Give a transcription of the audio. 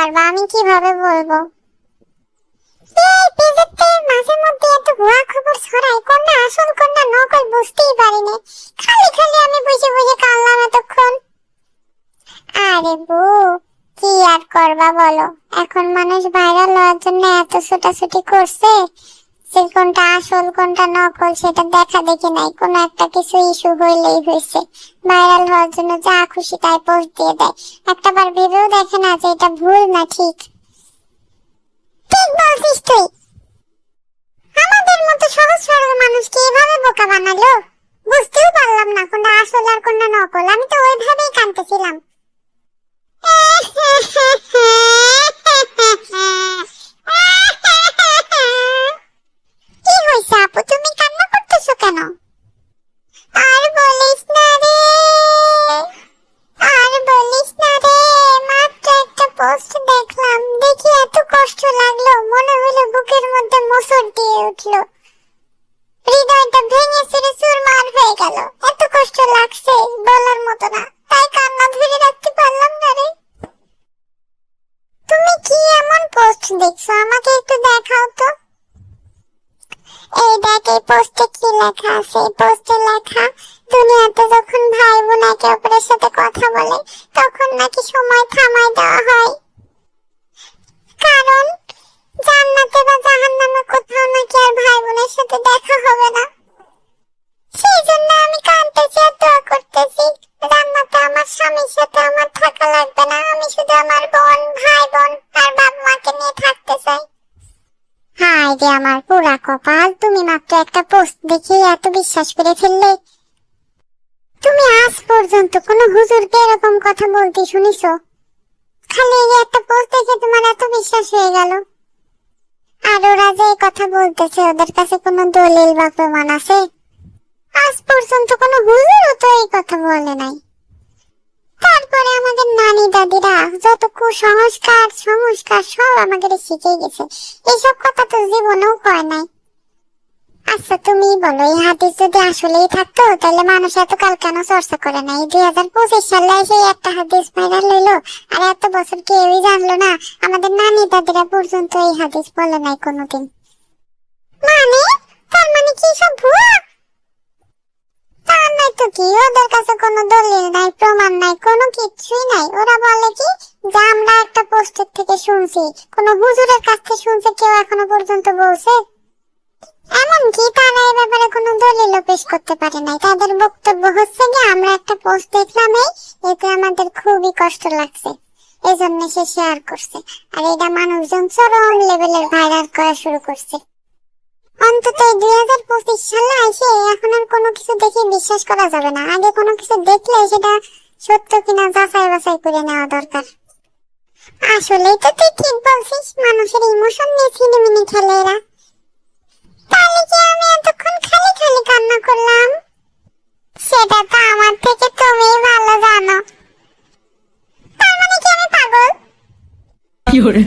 পারবা, আমি কীভাবে বলব? এই মধ্যে এত ভুয়া খবর ছড়াই আসল নকল বুঝতেই পারিনি। খালি খালি আমি বুঝে বুঝে কাঁদলাম এতক্ষণ। আরে বউ, কি আর করবা বলো? এখন মানুষ ভাইরাল হওয়ার জন্য এত ছোটাছুটি করছে যে কোনটা আসল, কোনটা নকল, সেটা দেখা দেখি নাই। কোনো একটা কিছু ইস্যু হইলেই হয়েছে ভাইরাল হওয়ার জন্য যা খুশি তাই পোস্ট দিয়ে দেয়। একটা বার ভেবেও দেখে না যে এটা ভুল না ঠিক। ঠিক বলছিস তুই। আমাদের মতো সহজ সরল মানুষকে এভাবে বোকা বানালো? বুঝতেও পারলাম না কোনটা আসল আর কোনটা নকল। আমি তো ওইভাবেই কাঁদতেছিলাম কি হয়েছে আপু তুমি কান্না করতেছো কেন আর বলিস না রে আর বলিস না রে মাত্র একটা পোস্ট দেখলাম দেখি এত কষ্ট লাগল মনে হলো বুকের মধ্যে মোচড় দিয়ে উঠল। হৃদয়টা ভেঙে ছিঁড়ে চুরমার হয়ে গেল। এত কষ্ট লাগছে বলার মতো না। তাই কান্না ধরে রাখতে পারলাম না রে। তুমি কি এমন পোস্ট দেখছ? আমাকে একটু দেখাও তো। এই দেখ, এই পোস্টে কি লেখা আছে? এই পোস্টে লেখা, দুনিয়াতে যখন ভাই বোন একে অপরের সাথে কথা বলে, তখন নাকি সময় থামাই দেওয়া হয়। শুধু আমার বোন, ভাই বোন মাকে নিয়ে থাকতে চাই। রে আমার পুরা কপাল, তুমি মাত্র একটা পোস্ট দেখে এত বিশ্বাস করে ফেললে। তুমি আজ পর্যন্ত কোনো হুজুরকে এরকম কথা বলতে খালি এই একটা পোস্ট দেখে তোমার এত বিশ্বাস হয়ে গেল। আর ওরা যে কথা বলতেছে, ওদের কাছে কোনো দলিল বা প্রমাণ আছে? আজ পর্যন্ত কোনো হুজুরও তো এই কথা বলে নাই। নানি দাদিরা যত কুসংস্কার সংস্কার সব আমাদের শিখে গেছে। এইসব কথা তো জীবনেও কয় নাই। আচ্ছা তুমি বলো, এই হাদিস যদি আসলেই থাকতো, তাহলে মানুষ এত কাল কেন চর্চা করে নাই? দুই হাজার পঁচিশ সালে এসে একটা হাদিস ভাইরাল হইল, আর এত বছর কেউই জানলো না, আমাদের নানি দাদিরা পর্যন্ত এই হাদিস বলে নাই কোনোদিন। মানে? তার মানে কি সব ভুয়া? তা তো কি, ওদের কাছে কোনো দলিল নাই, প্রমাণ নাই, কোনো কিছুই নাই। ওরা বলে কি, যে আমরা একটা পোস্টের থেকে শুনছি, কোনো হুজুরের কাছ থেকে শুনছে, কেউ এখনও পর্যন্ত বলছে? এমনকি তারা এই ব্যাপারে কোনো দলিলও পেশ করতে পারে নাই। তাদের বক্তব্য হচ্ছে যে আমরা একটা পোস্ট দেখলাম এই, এতে আমাদের খুবই কষ্ট লাগছে। এজন্য সে শেয়ার করছে। আর এটা মানুষজন চরম লেভেলের ভাইরাল করা শুরু করছে। অন্তত দুই হাজার পঁচিশ সালে এসে এখন আর কোনো কিছু দেখে বিশ্বাস করা যাবে না। আগে কোনো কিছু দেখলে সেটা সত্য কিনা যাচাই বাছাই করে নেওয়া দরকার। আসলেই তো তুই ঠিক বলছিস মানুষের ইমোশন নিয়ে ছিনিমিনি খেলে এরা। তাহলে কি আমি এতক্ষণ খালি খালি কান্না করলাম? সেটা তো আমার থেকে তুমিই ভালো জানো। তার মানে কি আমি পাগল? 有人，